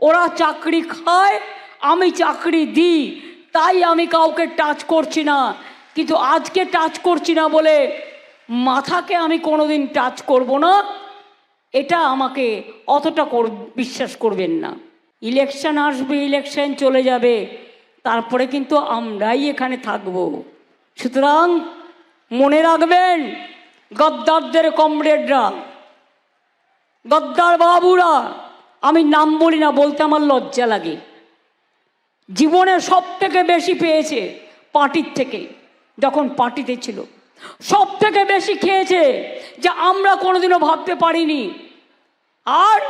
ওরা চাকরি খায়, আমি চাকরি দিই, তাই আমি কাউকে টাচ করছি না। কিন্তু আজকে টাচ করছি না বলে মাথাকে আমি কোনোদিন টাচ করব না, এটা আমাকে অতটা কর, বিশ্বাস করবেন না। ইলেকশন আসবে, ইলেকশন চলে যাবে, তারপরে কিন্তু আমরাই এখানে থাকব। সুতরাং মনে রাখবেন, গদ্দারদের কমরেডরা গদ্দার বাবুরা আমি নাম বলি না, বলতে আমার লজ্জা লাগে। জীবনে সব থেকে বেশি পেয়েছে পার্টির থেকে, যখন পার্টিতে ছিল। সব থেকে বেশি খেয়েছে যে আমরা কোনোদিনও ভাবতে পারিনি। আর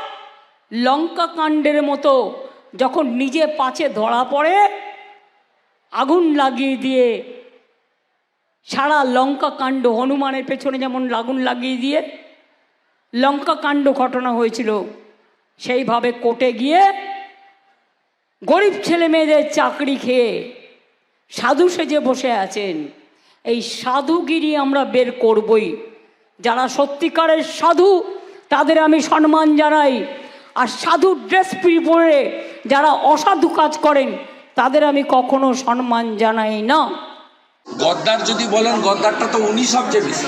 লঙ্কা কাণ্ডের মতো যখন নিজে পাছে ধরা পড়ে, আগুন লাগিয়ে দিয়ে সারা লঙ্কা কাণ্ড হনুমানের পেছনে যেমন আগুন লাগিয়ে দিয়ে লঙ্কা কাণ্ড ঘটনা হয়েছিল সেইভাবে কোর্টে গিয়ে গরিব ছেলে মেয়েদের চাকরি খেয়ে সাধু সেজে বসে আছেন। এই সাধুগিরি আমরা বের করবই। যারা সত্যিকারের সাধু, তাদের আমি সম্মান জানাই। আর সাধু ড্রেস পরে যারা অসাধু কাজ করেন, তাদের আমি কখনো সম্মান জানাই না। গদ্দার যদি বলেন, গদ্দারটা তো উনি সবচেয়ে বেশি।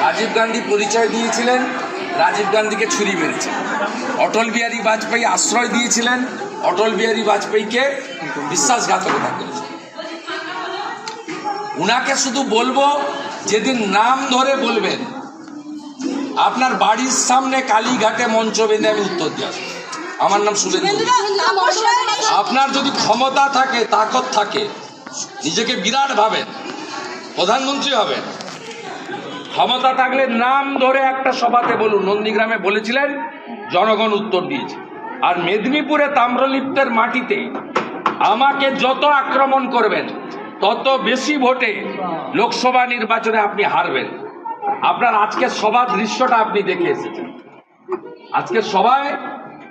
রাজীব গান্ধী পরিচয় দিয়েছিলেন। রাজীব গান্ধীকে ছুরি মেরেছেন অটল বিহারী বাজপেয়ী আশ্রয় দিয়েছিলেন অটল বিহারী বাজপেয়ীকে বিশ্বাসঘাতকতা করেছেন উনাকে শুধু বলব যেদিন নাম ধরে বলবেন আপনার বাড়ির সামনে কালীঘাটে মঞ্চ বেঁধে আমি উত্তর দিয়ে আসব। আমার নাম শুভেন্দু আপনার যদি ক্ষমতা থাকে তাকত থাকে নিজেকে বিরাট ভাবেন প্রধানমন্ত্রী হবেন ক্ষমতা থাকলে নাম ধরে একটা সভাতে বলুন। নন্দীগ্রামে বলেছিলেন, জনগণ উত্তর দিয়েছে। আর মেদিনীপুরে তাম্রলিপ্তের মাটিতে আমাকে যত আক্রমণ করবেন, তত বেশি ভোটে লোকসভা নির্বাচনে আপনি হারবেন। আপনার আজকের সভা দৃশ্যটা আপনি দেখে এসেছেন। আজকের সভায়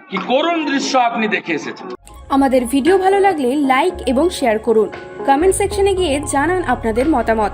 কি করুণ দৃশ্য আপনি দেখে এসেছেন। আমাদের ভিডিও ভালো লাগলে লাইক এবং শেয়ার করুন। কমেন্ট সেকশনে গিয়ে জানান আপনাদের মতামত।